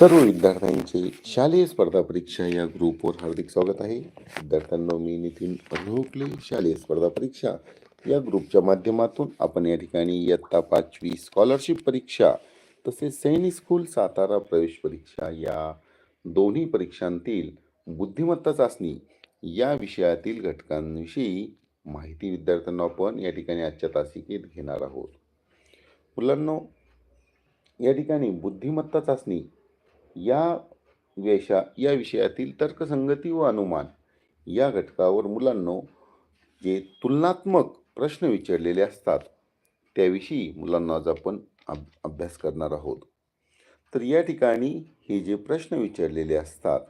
सर्व विद्यार्थ्यांचे शालेय स्पर्धा परीक्षा या ग्रुपवर हार्दिक स्वागत आहे. विद्यार्थ्यांना मी नितीन अनुभवले शालेय स्पर्धा परीक्षा या ग्रुपच्या माध्यमातून आपण या ठिकाणी इयत्ता पाचवी स्कॉलरशिप परीक्षा तसेच सैनिक स्कूल सातारा प्रवेश परीक्षा या दोन्ही परीक्षांतील बुद्धिमत्ता चाचणी या विषयातील घटकांविषयी माहिती विद्यार्थ्यांना आपण या ठिकाणी आजच्या तासिकेत घेणार आहोत. मुलांनो या ठिकाणी बुद्धिमत्ता चाचणी या वेशा या विषयातील तर्कसंगती व अनुमान या घटकावर मुलांनो जे तुलनात्मक प्रश्न विचारलेले असतात त्याविषयी मुलांना आज आपण अभ अभ्यास करणार आहोत. तर या ठिकाणी हे जे प्रश्न विचारलेले असतात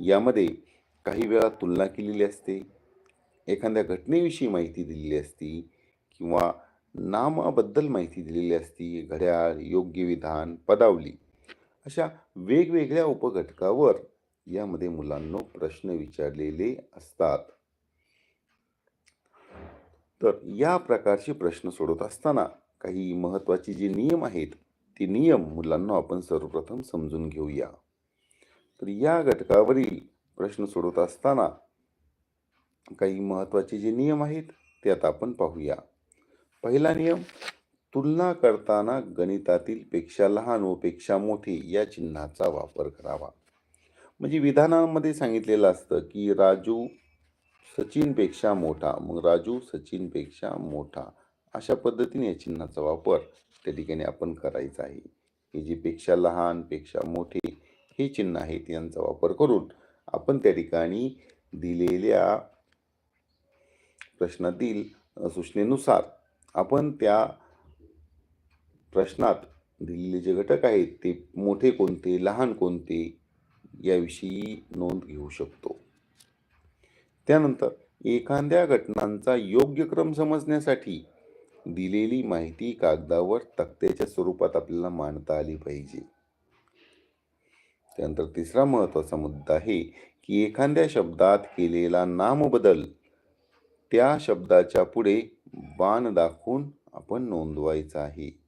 यामध्ये काही वेळा तुलना केलेली असते एखाद्या घटनेविषयी माहिती दिलेली असती किंवा नामाबद्दल माहिती दिलेली असती घड्याळ योग्य विधान पदावली अशा वेगवेगळ्या उपघटकावर यामध्ये मुलांनो प्रश्न विचारलेले असतात. तर या प्रकारचे प्रश्न सोडवत असताना काही महत्त्वाचे जे नियम आहेत ते नियम मुलांना आपण सर्वप्रथम समजून घेऊया. तर या घटकावरील प्रश्न सोडवत असताना काही महत्त्वाचे जे नियम आहेत ते आता आपण पाहूया. पहिला नियम तुलना करताना गणितातील पेक्षा लहान व पेक्षा मोठे या चिन्हाचा वापर करावा. म्हणजे विधानामध्ये सांगितलेलं असतं की राजू सचिनपेक्षा मोठा मग राजू सचिनपेक्षा मोठा अशा पद्धतीने या चिन्हाचा वापर त्या ठिकाणी आपण करायचा आहे. हे जे पेक्षा लहानपेक्षा मोठे हे चिन्ह आहेत यांचा वापर करून आपण त्या ठिकाणी दिलेल्या प्रश्नातील सूचनेनुसार आपण त्या प्रश्नात दिलेले जे घटक आहेत ते मोठे कोणते लहान कोणते याविषयी नोंद घेऊ शकतो. त्यानंतर एखाद्या घटनांचा योग्य क्रम समजण्यासाठी दिलेली माहिती कागदावर तक्त्याच्या स्वरूपात आपल्याला मांडता आली पाहिजे. त्यानंतर तिसरा महत्त्वाचा मुद्दा आहे की एखाद्या शब्दात केलेला नामबदल त्या शब्दाच्या पुढे बाण दाखवून आपण नोंदवायचा आहे.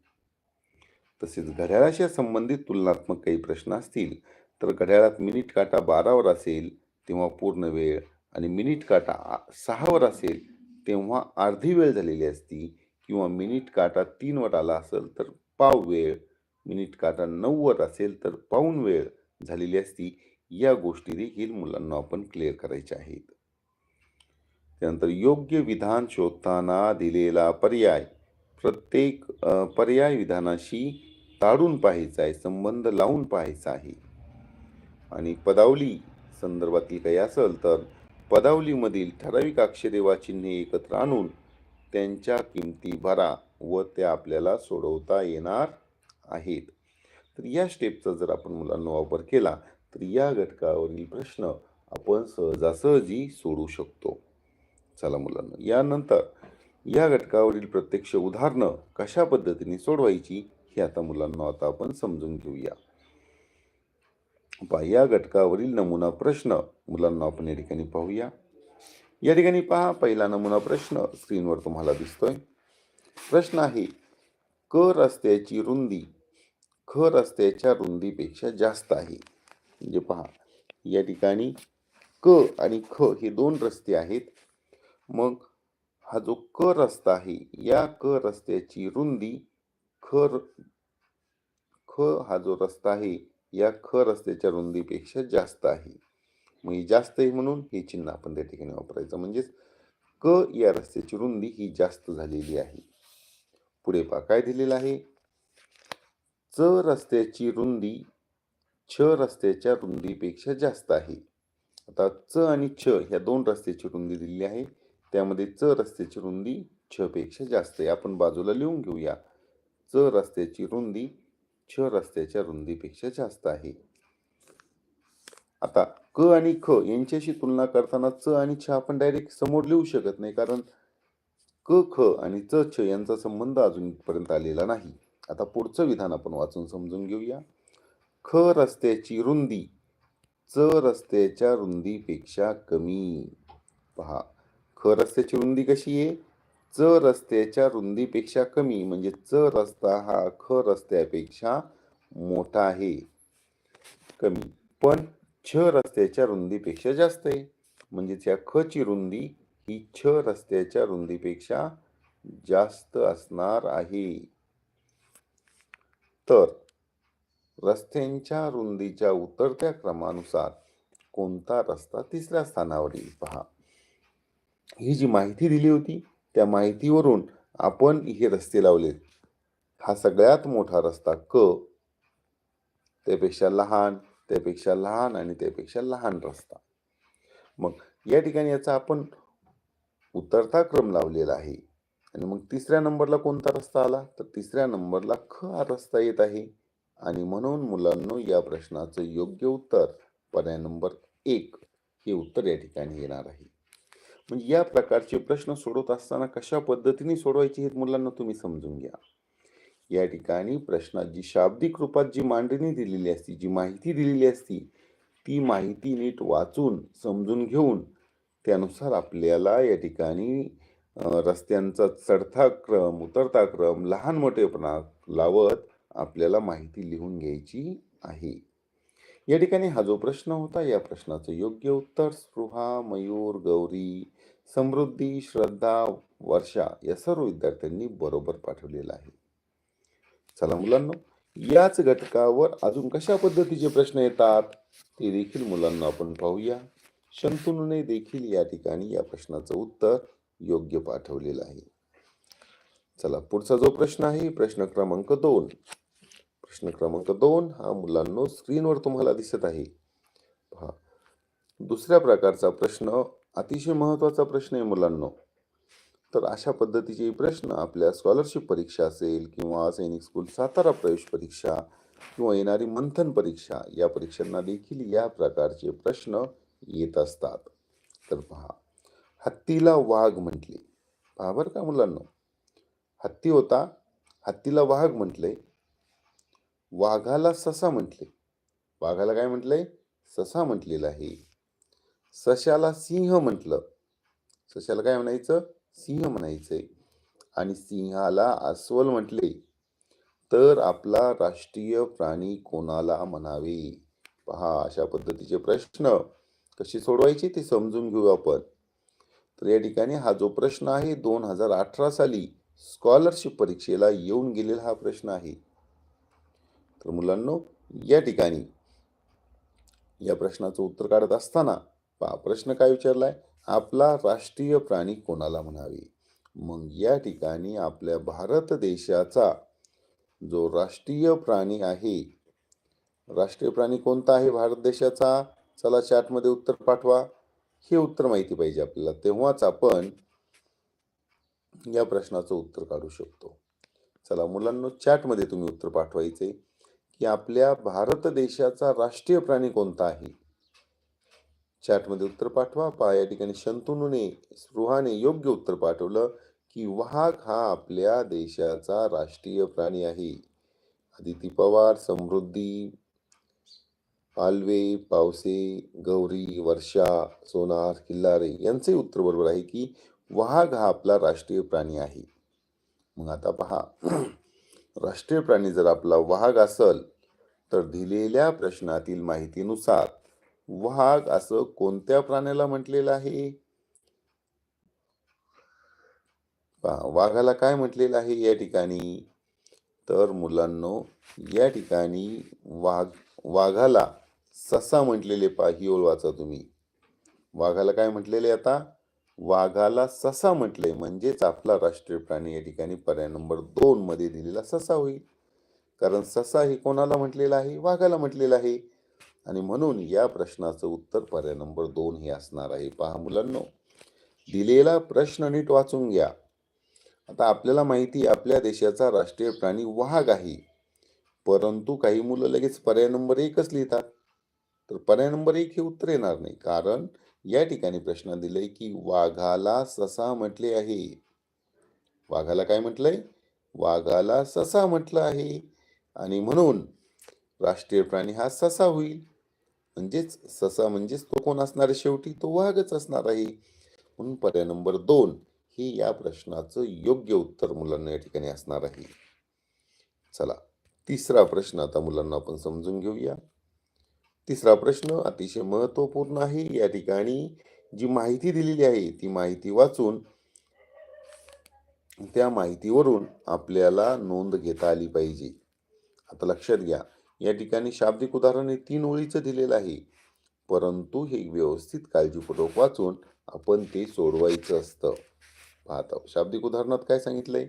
तसेच घड्याळाशी संबंधित तुलनात्मक काही प्रश्न असतील तर घड्याळात मिनिट काटा बारावर असेल तेव्हा पूर्ण वेळ आणि मिनिट काटा सहावर असेल तेव्हा अर्धी वेळ झालेली असती किंवा मिनिट काटा तीनवर आला असेल तर पाव वेळ मिनिट काटा नऊवर असेल तर पाऊन वेळ झालेली असती या गोष्टी देखील मुलांना आपण क्लिअर करायच्या आहेत. त्यानंतर योग्य विधान शोधताना दिलेला पर्याय प्रत्येक पर्याय विधानाशी ताडून पाहायचा आहे संबंध लावून पाहायचा आहे. आणि पदावली संदर्भातील काही असेल तर पदावलीमधील ठराविक अक्षरे वा चिन्हे एकत्र आणून त्यांच्या किमती भरा व त्या आपल्याला सोडवता येणार आहेत. तर या स्टेपचा जर आपण मुलांना वापर केला तर या घटकावरील प्रश्न आपण सहजासहजी सोडू शकतो. चला मुलांना यानंतर या घटकावरील प्रत्यक्ष उदाहरणं कशा पद्धतीने सोडवायची हे आता मुलांना आता आपण समजून घेऊया. पहा या घटकावरील नमुना प्रश्न मुलांना आपण या ठिकाणी पाहूया. या ठिकाणी पहा पहिला नमुना प्रश्न स्क्रीनवर तुम्हाला दिसतोय. प्रश्न आहे क रस्त्याची रुंदी ख रस्त्याच्या रुंदीपेक्षा जास्त आहे. म्हणजे पहा या ठिकाणी क आणि ख हे दोन रस्ते आहेत. मग हा जो क रस्ता आहे या क रस्त्याची रुंदी ख ख हा जो रस्ता आहे या ख रस्त्याच्या रुंदीपेक्षा जास्त आहे. मग जास्त आहे म्हणून हे चिन्ह आपण त्या ठिकाणी वापरायचं. म्हणजेच क या रस्त्याची रुंदी ही जास्त झालेली आहे. पुढे पहा काय दिलेलं आहे? च रस्त्याची रुंदी छ रस्त्याच्या रुंदीपेक्षा जास्त आहे. आता च आणि छ ह्या दोन रस्त्याची रुंदी दिलेली आहे. त्यामध्ये च रस्त्याची रुंदी छपेक्षा जास्त आहे. आपण बाजूला लिहून घेऊया. च रस्त्याची रुंदी छ रस्त्याच्या रुंदीपेक्षा जास्त आहे. आता क आणि ख यांच्याशी तुलना करताना च आणि छ आपण डायरेक्ट समोर लिहू शकत नाही. कारण क ख आणि च छ यांचा संबंध अजूनपर्यंत आलेला नाही. आता पुढचं विधान आपण वाचून समजून घेऊया. ख रस्त्याची रुंदी च रस्त्याच्या रुंदीपेक्षा कमी. पहा. ख रस्त्याची रुंदी कशी आहे? च रस्त्याच्या रुंदीपेक्षा कमी म्हणजे च रस्ता हा ख रस्त्यापेक्षा मोठा आहे. कमी. पण छ रस्त्याच्या रुंदीपेक्षा जास्त आहे. म्हणजेच या ख ची रुंदी ही छ रस्त्याच्या रुंदीपेक्षा जास्त असणार आहे. तर रस्त्यांच्या रुंदीच्या उतरत्या क्रमानुसार कोणता रस्ता तिसऱ्या स्थानावर येईल पहा. ही जी माहिती दिली होती त्या माहितीवरून आपण हे रस्ते लावले. हा सगळ्यात मोठा रस्ता क त्यापेक्षा लहान त्यापेक्षा लहान आणि त्यापेक्षा लहान रस्ता. मग या ठिकाणी याचा आपण उतरता क्रम लावलेला आहे. आणि मग तिसऱ्या नंबरला कोणता रस्ता आला? तर तिसऱ्या नंबरला ख हा रस्ता येत आहे. आणि म्हणून मुलांनो या प्रश्नाचं योग्य उत्तर पर्याय नंबर एक हे उत्तर या ठिकाणी येणार आहे. म्हणजे या प्रकारचे प्रश्न सोडवत असताना कशा पद्धतीने सोडवायचे हे मुलांना तुम्ही समजून घ्या. या ठिकाणी प्रश्नात जी शाब्दिक रूपात जी मांडणी दिलेली असती जी माहिती दिलेली असती ती माहिती नीट वाचून समजून घेऊन त्यानुसार आपल्याला या ठिकाणी रस्त्यांचा चढता क्रम उतरता क्रम लहान मोठेपणा लावत आपल्याला माहिती लिहून घ्यायची आहे. या ठिकाणी हा जो प्रश्न होता या प्रश्नाचं योग्य उत्तर स्पृहा मयूर गौरी समृद्धी श्रद्धा वर्षा या सर्व विद्यार्थ्यांनी बरोबर पाठवलेलं आहे. चला मुलांना याच घटकावर अजून कशा पद्धतीचे प्रश्न येतात ते देखील मुलांना आपण पाहूया. शंतनूने देखील या ठिकाणी या प्रश्नाचं उत्तर योग्य पाठवलेलं आहे. चला पुढचा जो प्रश्न आहे प्रश्न क्रमांक दोन. प्रश्न क्रमांक दोन हा मुलांनो स्क्रीनवर तुम्हाला दिसत आहे. पहा. दुसऱ्या प्रकारचा प्रश्न अतिशय महत्त्वाचा प्रश्न आहे मुलांनो. तर अशा पद्धतीचे प्रश्न आपल्या स्कॉलरशिप परीक्षा असेल किंवा सैनिक स्कूल सातारा प्रवेश परीक्षा किंवा येणारी मंथन परीक्षा या परीक्षांना देखील या प्रकारचे प्रश्न येत असतात. तर पहा. हत्तीला वाघ म्हटले. पहा बरं का मुलांना. हत्ती होता. हत्तीला वाघ म्हटले. वाघाला ससा म्हटले. वाघाला काय म्हटलंय? ससा म्हटलेलं आहे. सशाला सिंह म्हटलं. सशाला काय म्हणायचं? सिंह म्हणायचंय. आणि सिंहाला अस्वल म्हटले. तर आपला राष्ट्रीय प्राणी कोणाला म्हणावे? पहा अशा पद्धतीचे प्रश्न. कसे सोडवायचे ते समजून घेऊ आपण. तर या ठिकाणी हा जो प्रश्न आहे दोन हजार अठरा साली स्कॉलरशिप परीक्षेला येऊन गेलेला हा प्रश्न आहे. तर मुलांनो या ठिकाणी या प्रश्नाचं उत्तर काढत असताना पहा प्रश्न काय विचारलाय? आपला राष्ट्रीय प्राणी कोणाला म्हणावे? मग या ठिकाणी आपल्या भारत देशाचा जो राष्ट्रीय प्राणी आहे राष्ट्रीय प्राणी कोणता आहे भारत देशाचा? चला चॅटमध्ये उत्तर पाठवा. हे उत्तर माहिती पाहिजे आपल्याला. तेव्हाच आपण या प्रश्नाचं उत्तर काढू शकतो. चला मुलांनो चॅटमध्ये तुम्ही उत्तर पाठवायचे. की आपल्या भारत देशाचा राष्ट्रीय प्राणी कोणता आहे? चॅटमध्ये उत्तर पाठवा. पा या ठिकाणी शंतनूने स्पृहाने योग्य उत्तर पाठवलं की वाघ हा आपल्या देशाचा राष्ट्रीय प्राणी आहे. आदिती पवार समृद्धी पालवे पावसे गौरी वर्षा सोनार किल्लारे यांचे उत्तर बरोबर आहे की वाघ हा आपला राष्ट्रीय प्राणी आहे. मग आता पहा. राष्ट्रीय प्राणी जर आपला वाघ असल तर दिलेल्या प्रश्नातील माहितीनुसार वाघ असं कोणत्या प्राण्याला म्हटलेलं आहे? वाघाला काय म्हटलेलं आहे या ठिकाणी? तर मुलांनो या ठिकाणी वाघ वाघाला ससा म्हटलेले पा ही ओळ वाचा तुम्ही. वाघाला काय म्हटलेले आता? वाघाला ससा म्हटले म्हणजेच आपला राष्ट्रीय प्राणी या ठिकाणी पर्याय नंबर दोन मध्ये दिलेला ससा होईल. कारण ससा हे कोणाला म्हटलेला आहे? वाघाला म्हटलेला आहे. आणि म्हणून या प्रश्नाचं उत्तर पर्याय नंबर दोन हे असणार आहे. पहा मुलांनो दिलेला प्रश्न नीट वाचून घ्या. आता आपल्याला माहिती आपल्या देशाचा राष्ट्रीय प्राणी वाघ आहे. परंतु काही मुलं लगेच पर्याय नंबर एकच लिहितात. तर पर्याय नंबर एक हे उत्तर येणार नाही. कारण या ठिकाणी प्रश्न दिलाय की वाघाला ससा म्हटले आहे. वाघाला काय म्हटलंय? वाघाला ससा म्हटलं आहे. आणि म्हणून राष्ट्रीय प्राणी हा ससा होईल. म्हणजेच ससा म्हणजेच तो कोण असणार? आहे शेवटी तो वाघच असणार आहे. म्हणून पर्याय नंबर दोन हे या प्रश्नाचं योग्य उत्तर मुलांना या ठिकाणी असणार आहे. चला तिसरा प्रश्न आता मुलांना आपण समजून घेऊया. तिसरा प्रश्न अतिशय महत्त्वपूर्ण आहे. या ठिकाणी जी माहिती दिलेली आहे ती माहिती वाचून त्या माहितीवरून आपल्याला नोंद घेता आली पाहिजे. आता लक्षात घ्या या ठिकाणी शाब्दिक उदाहरण हे तीन ओळीचं दिलेलं आहे. परंतु हे व्यवस्थित काळजीपूर्वक वाचून आपण ते सोडवायचं असतं. पाहता शाब्दिक उदाहरणात काय सांगितलंय?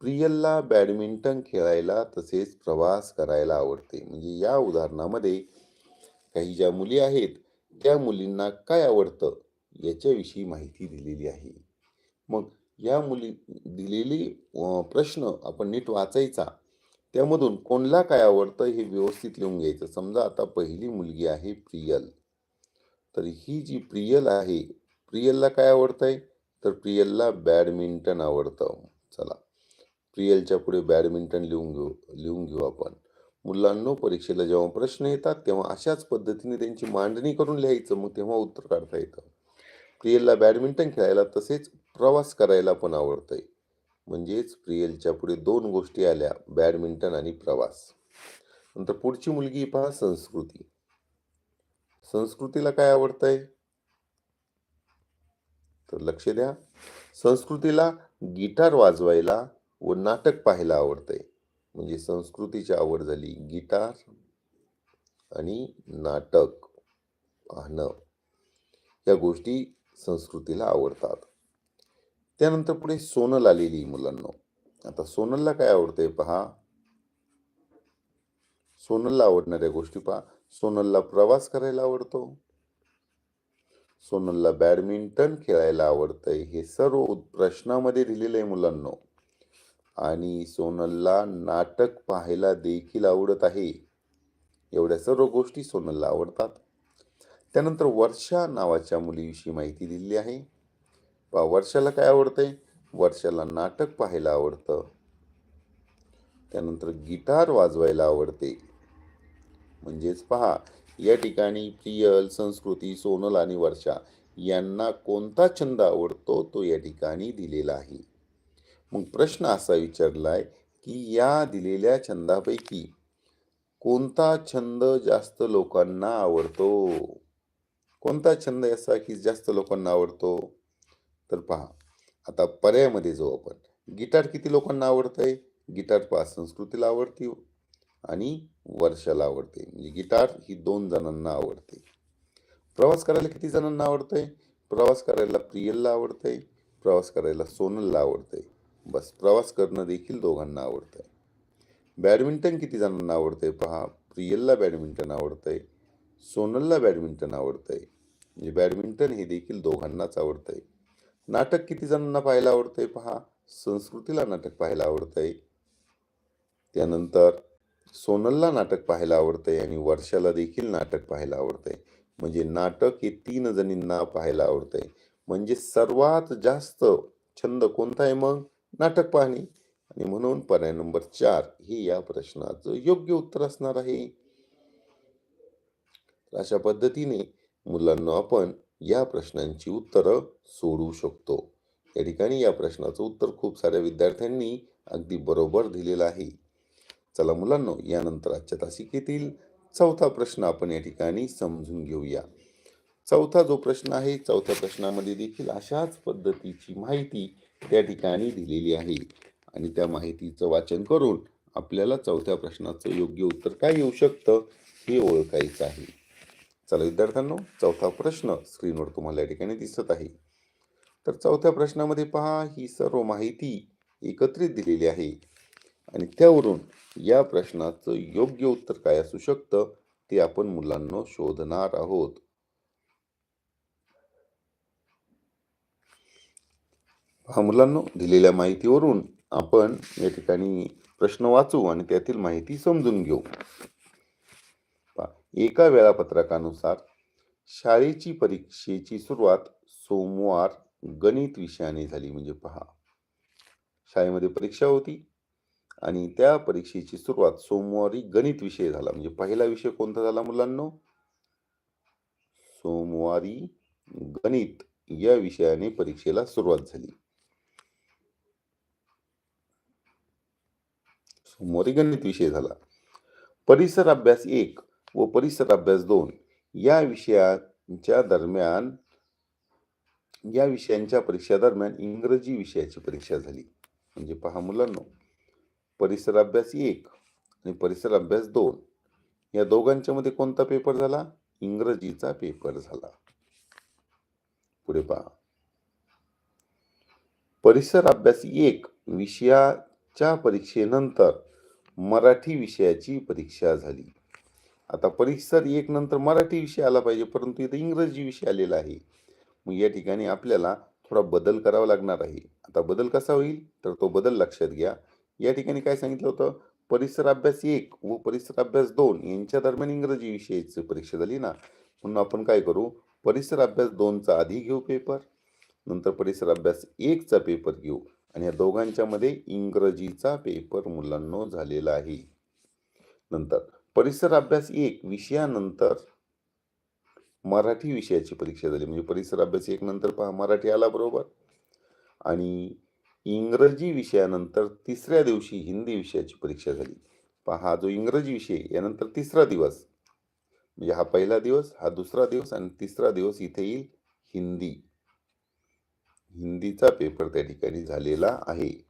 प्रियलला बॅडमिंटन खेळायला तसेच प्रवास करायला आवडते. म्हणजे या उदाहरणामध्ये काही ज्या मुली आहेत त्या मुलींना काय आवडतं याच्याविषयी माहिती दिलेली आहे. मग या मुली दिलेली प्रश्न आपण नीट वाचायचा. त्यामधून कोणला काय आवडतं हे व्यवस्थित लिहून घ्यायचं. समजा आता पहिली मुलगी आहे प्रियल. तर ही जी प्रियल आहे प्रियलला काय आवडतंय? तर प्रियलला बॅडमिंटन आवडतं. चला प्रियलच्या पुढे बॅडमिंटन लिहून घेऊ लिहून घेऊ आपण. मुलांना परीक्षेला जेव्हा प्रश्न येतात तेव्हा अशाच पद्धतीने त्यांची मांडणी करून लिहायचं मग तेव्हा उत्तर काढता येतं. प्रियलला बॅडमिंटन खेळायला तसेच प्रवास करायला पण आवडतंय. म्हणजेच प्रियलच्या पुढे दोन गोष्टी आल्या बॅडमिंटन आणि प्रवास. नंतर पुढची मुलगी पहा संस्कृती. संस्कृतीला काय आवडतंय? तर लक्ष द्या. संस्कृतीला गिटार वाजवायला व नाटक पाहायला आवडतंय. म्हणजे संस्कृतीची आवड झाली. गिटार आणि नाटक पाहणं या गोष्टी संस्कृतीला आवडतात. त्यानंतर पुढे सोनल आलेली मुलांना. आता सोनलला काय आवडतंय पहा. सोनलला आवडणाऱ्या गोष्टी पहा. सोनलला प्रवास करायला आवडतो. सोनलला बॅडमिंटन खेळायला आवडतंय. हे सर्व प्रश्नामध्ये दिलेलं आहे मुलांना. आणि सोनलला नाटक पाहायला देखील आवडत आहे. एवढ्या सर्व गोष्टी सोनलला आवडतात. त्यानंतर वर्षा नावाच्या मुलीविषयी माहिती दिलेली आहे. पहा वर्षाला काय आवडतंय? वर्षाला नाटक पाहायला आवडतं. त्यानंतर गिटार वाजवायला आवडते. म्हणजेच पहा या ठिकाणी प्रियल संस्कृती सोनल आणि वर्षा यांना कोणता छंद आवडतो तो या ठिकाणी दिलेला आहे. मग प्रश्न असा विचारलाय की या दिलेल्या छंदापैकी कोणता छंद जास्त लोकांना आवडतो? कोणता छंद असा की जास्त लोकांना आवडतो? तर पहा आता पर्यायामध्ये जाऊ आपण. गिटार किती लोकांना आवडतंय? गिटार पहा संस्कृतीला आवडते आणि वर्षाला आवडते. म्हणजे गिटार ही दोन जणांना आवडते. प्रवास करायला किती जणांना आवडतंय? प्रवास करायला प्रियलला आवडतंय? प्रवास करायला सोनलला आवडतंय? बस प्रवास करणं देखील दोघांना आवडतं आहे बॅडमिंटन किती जणांना आवडतं आहे पहा प्रियलला बॅडमिंटन आवडतं आहे सोनलला बॅडमिंटन आवडतं आहे म्हणजे बॅडमिंटन हे देखील दोघांनाच आवडतं आहे नाटक किती जणांना पाहायला आवडतं आहे पहा संस्कृतीला नाटक पाहायला आवडतं आहे त्यानंतर सोनलला नाटक पाहायला आवडतंय आणि वर्षाला देखील नाटक पाहायला आवडतंय. म्हणजे नाटक हे तीन जणींना पाहायला आवडतंय. म्हणजे सर्वात जास्त छंद कोणता आहे मग? नाटक पाहणे. आणि म्हणून पर्याय नंबर चार हे या प्रश्नाचं योग्य उत्तर असणार आहे. तर अशा पद्धतीने मुलांना आपण या प्रश्नांची उत्तरं सोडवू शकतो. या ठिकाणी या प्रश्नाचं उत्तर खूप साऱ्या विद्यार्थ्यांनी अगदी बरोबर दिलेलं आहे. चला मुलांनो यानंतर आजच्या तासिकेतील चौथा प्रश्न आपण या ठिकाणी समजून घेऊया. चौथा जो प्रश्न आहे चौथ्या प्रश्नामध्ये देखील अशाच पद्धतीची माहिती त्या ठिकाणी दिलेली आहे. आणि त्या माहितीचं वाचन करून आपल्याला चौथ्या प्रश्नाचं योग्य उत्तर काय येऊ शकतं हे ओळखायचं आहे. चला विद्यार्थ्यांनो चौथा प्रश्न स्क्रीनवर तुम्हाला या ठिकाणी दिसत आहे. तर चौथ्या प्रश्नामध्ये पहा ही सर्व माहिती एकत्रित दिलेली आहे. आणि त्यावरून या प्रश्नाचं योग्य उत्तर काय असू शकतं ते आपण मुलांना शोधणार आहोत. हा मुलांनो दिलेल्या माहितीवरून आपण या ठिकाणी प्रश्न वाचू आणि त्यातील माहिती समजून घेऊ. पहा, एका वेळापत्रकानुसार शाळेची परीक्षेची सुरुवात सोमवार गणित विषयाने झाली. म्हणजे पहा शाळेमध्ये परीक्षा होती आणि त्या परीक्षेची सुरुवात सोमवारी गणित विषय झाला. म्हणजे पहिला विषय कोणता झाला मुलांनो? सोमवारी गणित या विषयाने परीक्षेला सुरुवात झाली. मोरेगणित विषय झाला. परिसर अभ्यास एक व परिसर अभ्यास दोन या विषयांच्या दरम्यान या विषयांच्या परीक्षा दरम्यान इंग्रजी विषयाची परीक्षा झाली. म्हणजे पहा मुलांनो परिसर अभ्यास एक आणि परिसर अभ्यास दोन या दोघांच्या मध्ये कोणता पेपर झाला? इंग्रजीचा पेपर झाला. पुढे पहा. परिसर अभ्यास एक विषयाच्या परीक्षेनंतर मराठी विषयाची परीक्षा झाली. आता परिसर एक नंतर मराठी विषय आला पाहिजे परंतु इथं इंग्रजी विषय आलेला आहे. मग या ठिकाणी आपल्याला थोडा बदल करावा लागणार आहे. आता बदल कसा होईल? तर तो बदल लक्षात घ्या. या ठिकाणी काय सांगितलं होतं? परिसर अभ्यास एक व परिसर अभ्यास दोन यांच्या दरम्यान इंग्रजी विषयाची परीक्षा झाली ना? म्हणून आपण काय करू? परिसर अभ्यास दोनचा आधी घेऊ पेपर नंतर परिसर अभ्यास एकचा पेपर घेऊ. आणि या दोघांच्यामध्ये इंग्रजीचा पेपर मुलांनो झालेला आहे. नंतर परिसर अभ्यास एक विषयानंतर मराठी विषयाची परीक्षा झाली. म्हणजे परिसर अभ्यास एक नंतर पहा मराठी आला बरोबर. आणि इंग्रजी विषयानंतर तिसऱ्या दिवशी हिंदी विषयाची परीक्षा झाली. पहा हा जो इंग्रजी विषय यानंतर तिसरा दिवस. म्हणजे हा पहिला दिवस हा दुसरा दिवस आणि तिसरा दिवस इथे येईल हिंदी. हिंदीचा पेपर त्या ठिकाणी झालेला आहे.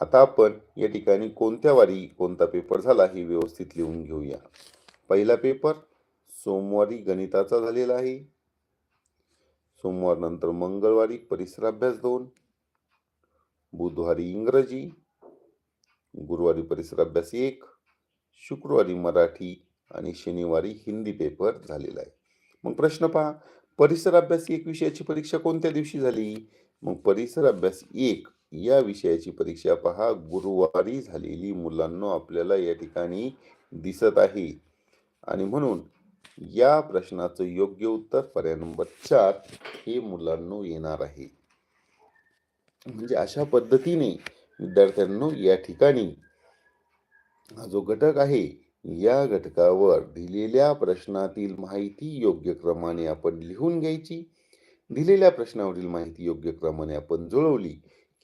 आता आपण या ठिकाणी कोणत्या वारी कोणता पेपर झाला हे व्यवस्थित लिहून घेऊया. पहिला पेपर सोमवारी गणिताचा झालेला आहे. सोमवार नंतर मंगळवारी परिसर अभ्यास दोन. बुधवारी इंग्रजी. गुरुवारी परिसर अभ्यास एक. शुक्रवारी मराठी आणि शनिवारी हिंदी पेपर झालेला आहे. मग प्रश्न पहा परिसर अभ्यास एक विषयाची परीक्षा कोणत्या दिवशी झाली? मग परिसर अभ्यास एक या विषयाची परीक्षा पहा. गुरुवारी झालेली मुलांना आपल्याला या ठिकाणी दिसत आहे. आणि म्हणून या प्रश्नाचं योग्य उत्तर पर्याय नंबर चार हे मुलांना येणार आहे. म्हणजे अशा पद्धतीने विद्यार्थ्यांनो या ठिकाणी हा जो घटक आहे या घटकावर दिलेल्या प्रश्नातील माहिती योग्य क्रमाने आपण लिहून घ्यायची. दिलेल्या प्रश्नावरील माहिती योग्य क्रमाने आपण जुळवली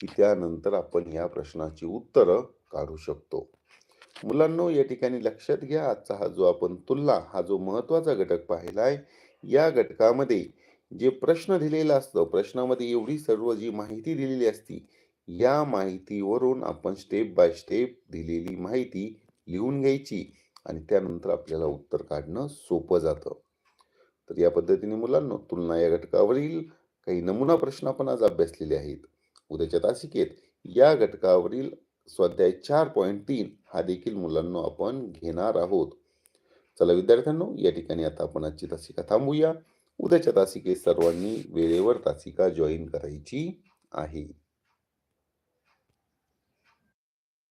की त्यानंतर आपण या प्रश्नाची उत्तरं काढू शकतो. मुलांनो या ठिकाणी लक्षात घ्या आजचा हा जो आपण तुलना हा जो महत्त्वाचा घटक पाहिला आहे या घटकामध्ये जे प्रश्न दिलेला असतो प्रश्नामध्ये एवढी सर्व जी माहिती दिलेली असती या माहितीवरून आपण स्टेप बाय स्टेप दिलेली माहिती लिहून घ्यायची. आणि त्यानंतर आपल्याला उत्तर काढणं सोपं जातं. तर या पद्धतीने मुलांना तुलना या घटकावरील काही नमुना प्रश्न आपण आज अभ्यासलेले आहेत. उद्याच्या तासिकेत या घटकावरील स्वाध्याय चार पॉईंट तीन हा देखील मुलांना आपण घेणार आहोत. चला विद्यार्थ्यांनो या ठिकाणी आता आपण आजची तासिका थांबूया. उद्याच्या तासिकेत सर्वांनी वेळेवर तासिका जॉईन करायची आहे.